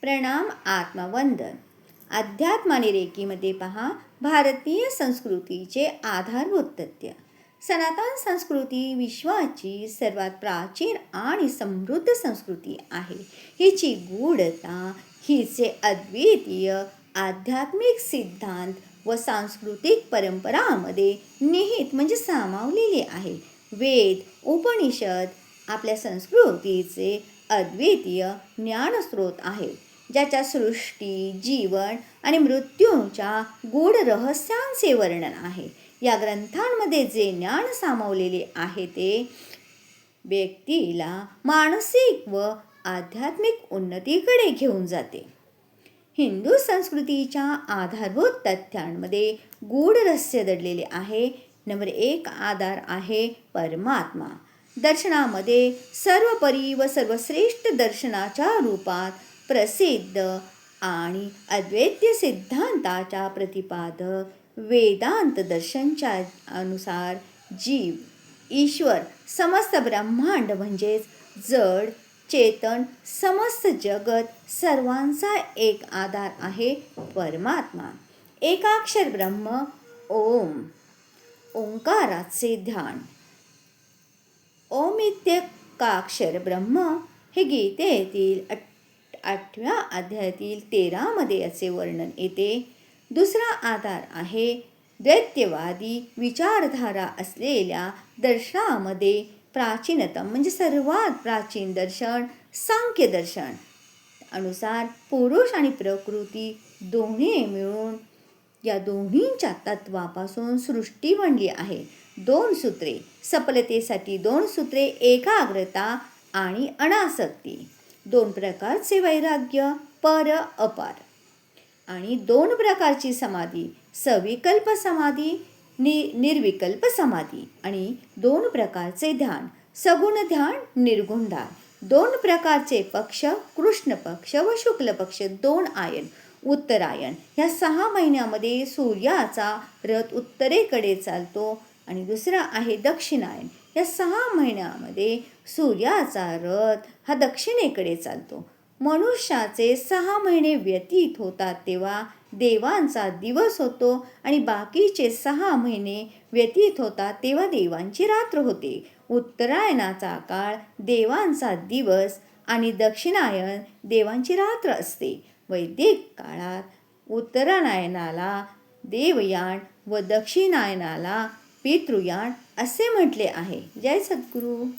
प्रणाम आत्मवंदन. अध्यात्म रेकीमध्ये पहा भारतीय संस्कृतीचे आधारभूत तथ्य सनातन संस्कृती विश्वाची सर्वात प्राचीन आणि समृद्ध संस्कृती आहे. हिची गूढता हिचे अद्वितीय आध्यात्मिक सिद्धांत व सांस्कृतिक परंपरामध्ये निहित म्हणजे सामावलेले आहे. वेद उपनिषद आपल्या संस्कृतीचे अद्वितीय ज्ञानस्रोत आहे ज्याच्या सृष्टी जीवन आणि मृत्यूच्या गूढ रहस्यांचे वर्णन आहे. या ग्रंथांमध्ये जे ज्ञान सामावलेले आहे ते व्यक्तीला मानसिक व आध्यात्मिक उन्नतीकडे घेऊन जाते. हिंदू संस्कृतीच्या आधारभूत तथ्यांमध्ये गूढ रहस्य दडलेले आहे. नंबर एक आधार आहे परमात्मा. दर्शनामध्ये सर्वपरी व सर्वश्रेष्ठ दर्शनाच्या रूपात प्रसिद्ध आणि अद्वैत्य सिद्धांताच्या प्रतिपादक वेदांत दर्शनच्या अनुसार जीव ईश्वर समस्त ब्रह्मांड म्हणजेच जड चेतन समस्त जगत सर्वांचा एक आधार आहे परमात्मा. एकाक्षर ब्रह्म ओम. ओंकाराचे ध्यान. ओमित्यकाक्षर ब्रह्म हे गीतेतील आठ आठव्या अध्यायातील तेरामध्ये असे वर्णन येते. दुसरा आधार आहे दैत्यवादी विचारधारा असलेल्या दर्शनामध्ये प्राचीनतम म्हणजे सर्वात प्राचीन दर्शन सांख्य दर्शन. अनुसार पुरुष आणि प्रकृती दोन्ही मिळून या दोन्हींच्या तत्वापासून सृष्टी बनली आहे. दोन सूत्रे सफलतेसाठी दोन सूत्रे एकाग्रता आणि अनासक्ती. दोन प्रकारचे वैराग्य पर अपार. आणि दोन प्रकारची समाधी सविकल्प समाधी नि निर्विकल्प समाधी. आणि दोन प्रकारचे ध्यान सगुण ध्यान निर्गुण ध्यान. दोन प्रकारचे पक्ष कृष्ण पक्ष व शुक्ल पक्ष दोन आयन उत्तरायण ह्या सहा महिन्यामध्ये सूर्याचा रथ उत्तरेकडे चालतो आणि दुसरा आहे दक्षिणायन. या सहा महिन्यामध्ये सूर्याचा रथ हा दक्षिणेकडे चालतो. मनुष्याचे सहा महिने व्यतीत होतात तेव्हा देवांचा दिवस होतो आणि बाकीचे सहा महिने व्यतीत होतात तेव्हा देवांची रात्र होते. उत्तरायणाचा काळ देवांचा दिवस आणि दक्षिणायन देवांची रात्र असते. वैदिक काळात उत्तरायणाला देवयान व दक्षिणायनाला पितृयान असे म्हटले आहे. जय सद्गुरू.